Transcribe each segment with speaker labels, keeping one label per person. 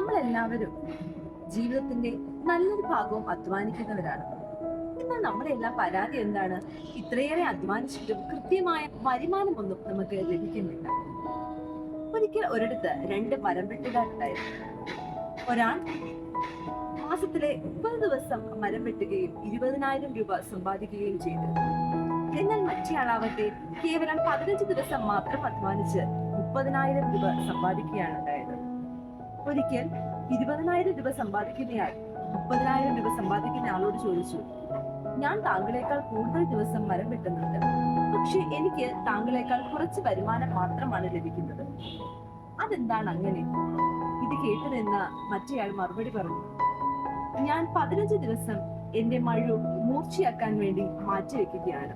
Speaker 1: നമ്മളെല്ലാവരും ജീവിതത്തിന്റെ നല്ലൊരു ഭാഗവും അധ്വാനിക്കുന്നവരാണ് എന്നാൽ നമ്മുടെ എല്ലാം പരാതി എന്താണ്? ഇത്രയേറെ അധ്വാനിച്ചിട്ടും കൃത്യമായ വരുമാനമൊന്നും നമുക്ക് ലഭിക്കുന്നില്ല. ഒരിക്കൽ ഒരിടത്ത് രണ്ട് മരം വെട്ടുകാരുണ്ടായിരുന്നു. ഒരാൾ മാസത്തിലെ മുപ്പത് ദിവസം മരം വെട്ടുകയും ഇരുപതിനായിരം രൂപ സമ്പാദിക്കുകയും ചെയ്തു. എന്നാൽ മറ്റേയാളാവട്ടെ കേവലം പതിനഞ്ച് ദിവസം മാത്രം അധ്വാനിച്ച് മുപ്പതിനായിരം രൂപ സമ്പാദിക്കുകയാണ് ഉണ്ടായത്. ഒരിക്കൽ ഇരുപതിനായിരം രൂപ സമ്പാദിക്കുന്നയാൾ മുപ്പതിനായിരം രൂപ സമ്പാദിക്കുന്ന ആളോട് ചോദിച്ചു ഞാൻ താങ്കളെക്കാൾ കൂടുതൽ ദിവസം മരം വെട്ടുന്നുണ്ട് പക്ഷെ എനിക്ക് താങ്കളെക്കാൾ കുറച്ച് വരുമാനം മാത്രമാണ് ലഭിക്കുന്നത്. അതെന്താണ് അങ്ങനെ? ഇത് കേട്ടു നിന്ന മറ്റേയാൾ മറുപടി പറഞ്ഞു ഞാൻ പതിനഞ്ച് ദിവസം എന്റെ മഴു മൂർച്ചയാക്കാൻ വേണ്ടി മാറ്റിവെക്കുകയാണ്.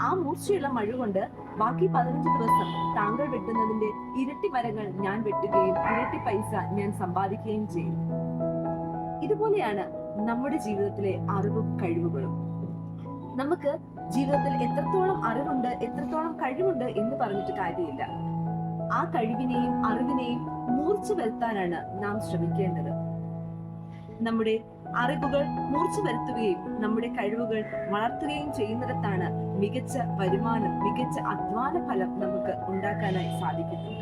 Speaker 1: ആ മൂർച്ചയുള്ള മഴ കൊണ്ട് ബാക്കി പതിനഞ്ച് ദിവസം താങ്കൾ വെട്ടുന്നതിന്റെ ഇരട്ടി മരങ്ങൾ ഞാൻ വെട്ടുകയും ഇരട്ടി പൈസ ഞാൻ സമ്പാദിക്കുകയും ചെയ്യും. ഇതുപോലെയാണ് നമ്മുടെ ജീവിതത്തിലെ അറിവും കഴിവുകളും. നമുക്ക് ജീവിതത്തിൽ എത്രത്തോളം അറിവുണ്ട് എത്രത്തോളം കഴിവുണ്ട് എന്ന് പറഞ്ഞിട്ട് കാര്യമില്ല. ആ കഴിവിനെയും അറിവിനെയും മൂർച്ച വരുത്താനാണ് നാം ശ്രമിക്കേണ്ടത്. നമ്മുടെ അറിവുകൾ മൂർച്ചു വരുത്തുകയും നമ്മുടെ കഴിവുകൾ വളർത്തുകയും ചെയ്യുന്നിടത്താണ് മികച്ച വരുമാനം മികച്ച അധ്വാന ഫലം നമുക്ക് ഉണ്ടാക്കാനായി സാധിക്കുന്നത്.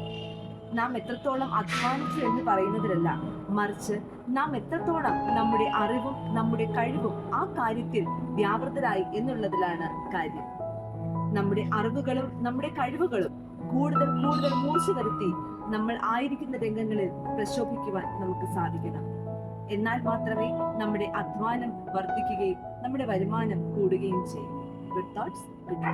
Speaker 1: നാം എത്രത്തോളം അധ്വാനിച്ചു എന്ന് പറയുന്നതിലല്ല മറിച്ച് നാം എത്രത്തോളം നമ്മുടെ അറിവും നമ്മുടെ കഴിവും ആ കാര്യത്തിൽ വ്യാപൃതരായി എന്നുള്ളതിലാണ് കാര്യം. നമ്മുടെ അറിവുകളും നമ്മുടെ കഴിവുകളും കൂടുതൽ കൂടുതൽ മൂർച്ച വരുത്തി നമ്മൾ ആയിരിക്കുന്ന രംഗങ്ങളിൽ പ്രശോഭിക്കുവാൻ നമുക്ക് സാധിക്കണം. എന്നാൽ മാത്രമേ നമ്മുടെ അധ്വാനം വർദ്ധിക്കുകയും നമ്മുടെ വരുമാനം കൂടുകയും ചെയ്യും. Good thoughts good